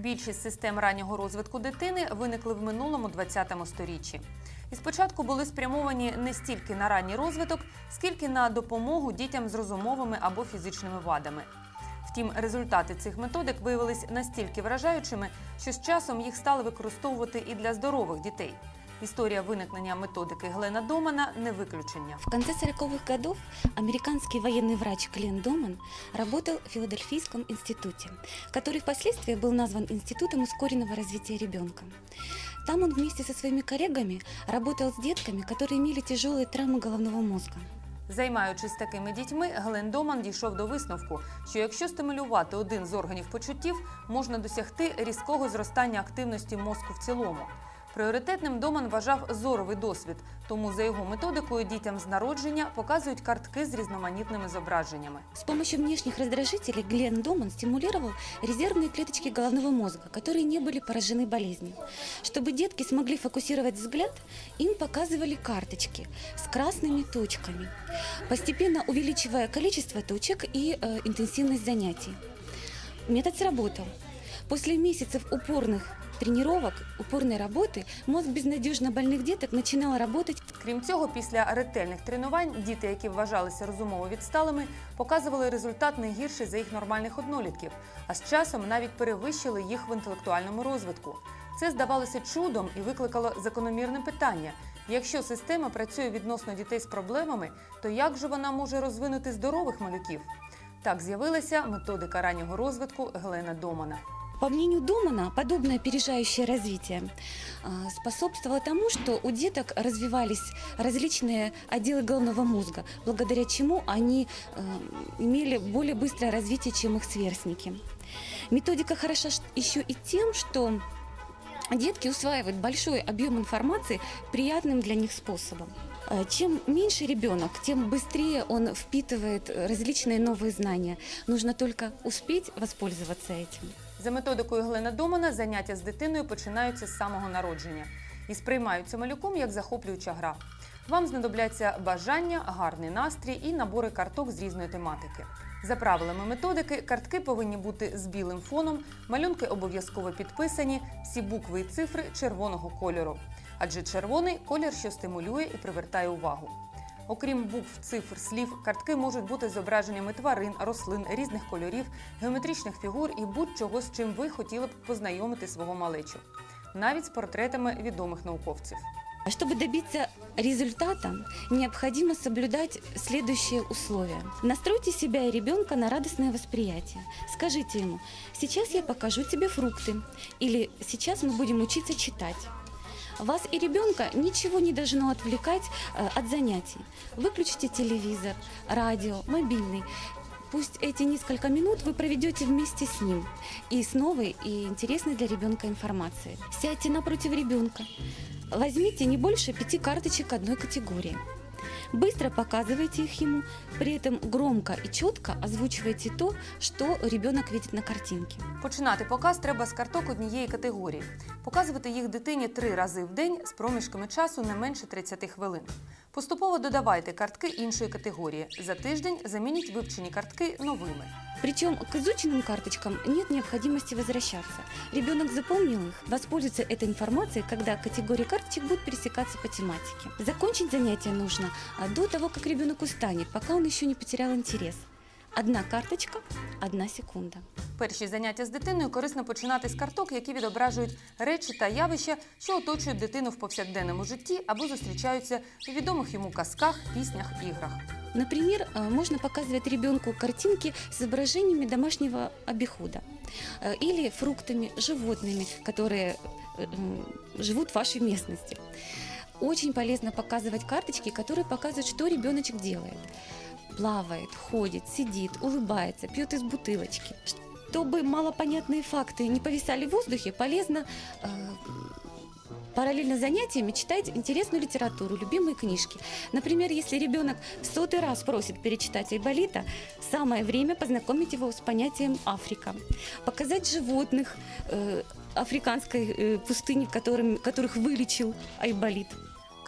Більшість систем раннього розвитку дитини виникли в минулому 20-му сторіччі. І спочатку були спрямовані не стільки на ранній розвиток, скільки на допомогу дітям з розумовими або фізичними вадами. Втім, результати цих методик виявились настільки вражаючими, що з часом їх стали використовувати і для здорових дітей. Історія виникнення методики Глена Домана не виключення. В конце 40-х годов американский военный врач Клен Доман работал в Филадельфийском институте, который впоследствии был назван Институтом ускоренного развития ребенка. Там он вместе со своими коллегами работал с детками, которые имели тяжелые травмы головного мозга. Займаючись такими дітьми, Глен Доман дійшов до висновку, що якщо стимулювати один з органів почуттів, можна досягти різкого зростання активності мозку в цілому. Пріоритетним Доман вважав зоровий досвід, тому за його методикою дітям з народження показують картки з різноманітними зображеннями. С помощью внешних раздражителей Глен Доман стимулировал резервные клеточки головного мозга, которые не были поражены болезнью. Чтобы детки смогли фокусировать взгляд, им показывали карточки с красными точками, постепенно увеличивая количество точек и э, интенсивность занятий. Метод сработал. После месяцев упорных тренировок, упорной работы, мозг безнадежно больных деток начинал работать Крім цього, після ретельних тренувань діти, які вважалися розумово відсталими, показували результат не гірший за їх нормальних однолітків, а з часом навіть перевищили їх в інтелектуальному розвитку. Це здавалося чудом і викликало закономірне питання: якщо система працює відносно дітей з проблемами, то як же вона може розвинути здорових малюків? Так з'явилася методика раннього розвитку Глена Домана. По мнению Домана, подобное опережающее развитие а, способствовало тому, что у деток развивались различные отделы головного мозга, благодаря чему они э, имели более быстрое развитие, чем их сверстники. Методика хороша еще и тем, что детки усваивают большой объем информации приятным для них способом. Э, Чем меньше ребенок, тем быстрее он впитывает различные новые знания. Нужно только успеть воспользоваться этим. За методикою Глена Домана заняття з дитиною починаються з самого народження і сприймаються малюком як захоплююча гра. Вам знадобляться бажання, гарний настрій і набори карток з різної тематики. За правилами методики, картки повинні бути з білим фоном, малюнки обов'язково підписані, всі букви і цифри червоного кольору. Адже червоний колір, що стимулює і привертає увагу. Окрім букв, цифр, слів, картки можуть бути зображеннями тварин, рослин, різних кольорів, геометричних фігур і будь-чого, з чим ви хотіли б познайомити свого малечу, навіть з портретами відомих науковців. А Чтобы добиться результата, необходимо соблюдать следующие условия. Настройте себя и ребенка на радостное восприятие. Скажите ему, сейчас я покажу тебе фрукты, или сейчас мы будем учиться читать. Вас и ребенка ничего не должно отвлекать э, от занятий. Выключите телевизор, радио, мобильный. Пусть эти несколько минут вы проведете вместе с ним и с новой и интересной для ребенка информацией. Сядьте напротив ребенка. Возьмите не больше пяти карточек одной категории. Быстро показывайте их ему, при этом громко и четко озвучивайте то, что ребенок видит на картинке. Починати показ треба з карток однієї категорії. Показувати їх дитині три рази в день з проміжками часу не менше 30 хвилин. Поступово додавайте картки іншої категорії. За тиждень замініть вивчені картки новими. Причем к изученным карточкам нет необходимости возвращаться. Ребенок запомнил их, воспользуется этой информацией, когда категории карточек будут пересекаться по тематике. Закончить занятие нужно до того, как ребенок устанет, пока он еще не потерял интерес. Одна карточка, одна секунда. Перші заняття з дитиною корисно починати з карток, які відображують речі та явища, що оточують дитину в повсякденному житті або зустрічаються у відомих йому казках, піснях, іграх. Например, э, можно показывать ребенку картинки с изображениями домашнего обихода э, или фруктами, животными, которые э, м, живут в вашей местности. Очень полезно показывать карточки, которые показывают, что ребеночек делает. Плавает, ходит, сидит, улыбается, пьет из бутылочки. Чтобы малопонятные факты не повисали в воздухе, полезно э, параллельно занятиями читать интересную литературу, любимые книжки. Например, если ребенок в сотый раз просит перечитать Айболита, самое время познакомить его с понятием Африка. Показать животных э, африканской э, пустыни, которым, которых вылечил Айболит.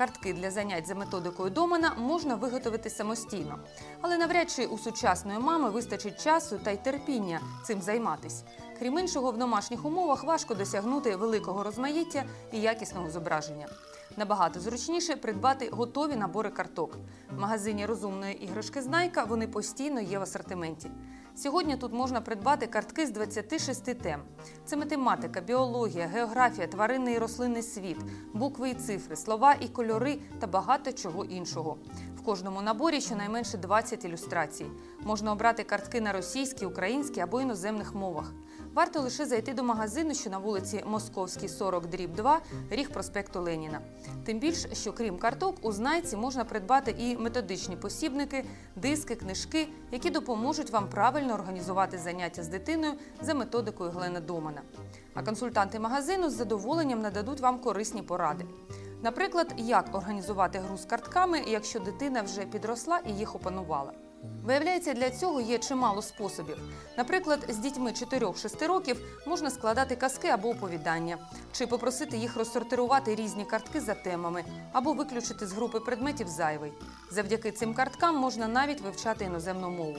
Картки для занять за методикою Домана можна виготовити самостійно, але навряд чи у сучасної мами вистачить часу та й терпіння цим займатись. Крім іншого, в домашніх умовах важко досягнути великого розмаїття і якісного зображення. Набагато зручніше придбати готові набори карток. В магазині розумної іграшки Знайка вони постійно є в асортименті. Сьогодні тут можна придбати картки з 26 тем. Це математика, біологія, географія, тваринний і рослинний світ, букви і цифри, слова і кольори та багато чого іншого. В кожному наборі щонайменше 20 ілюстрацій. Можна обрати картки на російській, українській або іноземних мовах. Варто лише зайти до магазину, що на вулиці Московській 40 дріб 2, ріг проспекту Леніна. Тим більше, що крім карток, у знайці можна придбати і методичні посібники, диски, книжки, які допоможуть вам правильно організувати заняття з дитиною за методикою Глена Домана. А консультанти магазину з задоволенням нададуть вам корисні поради. Наприклад, як організувати гру з картками, якщо дитина вже підросла і їх опанувала. Виявляється, для цього є чимало способів. Наприклад, з дітьми 4-6 років можна складати казки або оповідання, чи попросити їх розсортирувати різні картки за темами, або виключити з групи предметів зайвий. Завдяки цим карткам можна навіть вивчати іноземну мову.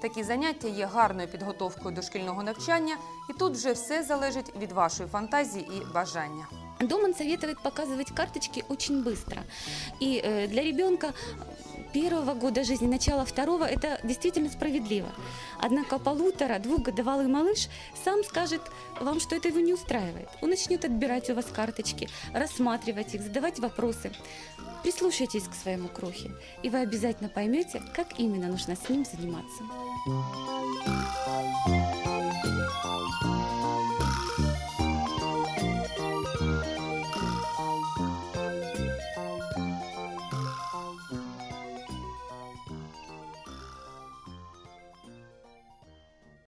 Такі заняття є гарною підготовкою до шкільного навчання, і тут вже все залежить від вашої фантазії і бажання. Доман советует показывать карточки очень быстро. И э, для ребенка первого года жизни, начала второго, это действительно справедливо. Однако полутора, двухгодовалый малыш сам скажет вам, что это его не устраивает. Он начнет отбирать у вас карточки, рассматривать их, задавать вопросы. Прислушайтесь к своему крохе, и вы обязательно поймете, как именно нужно с ним заниматься.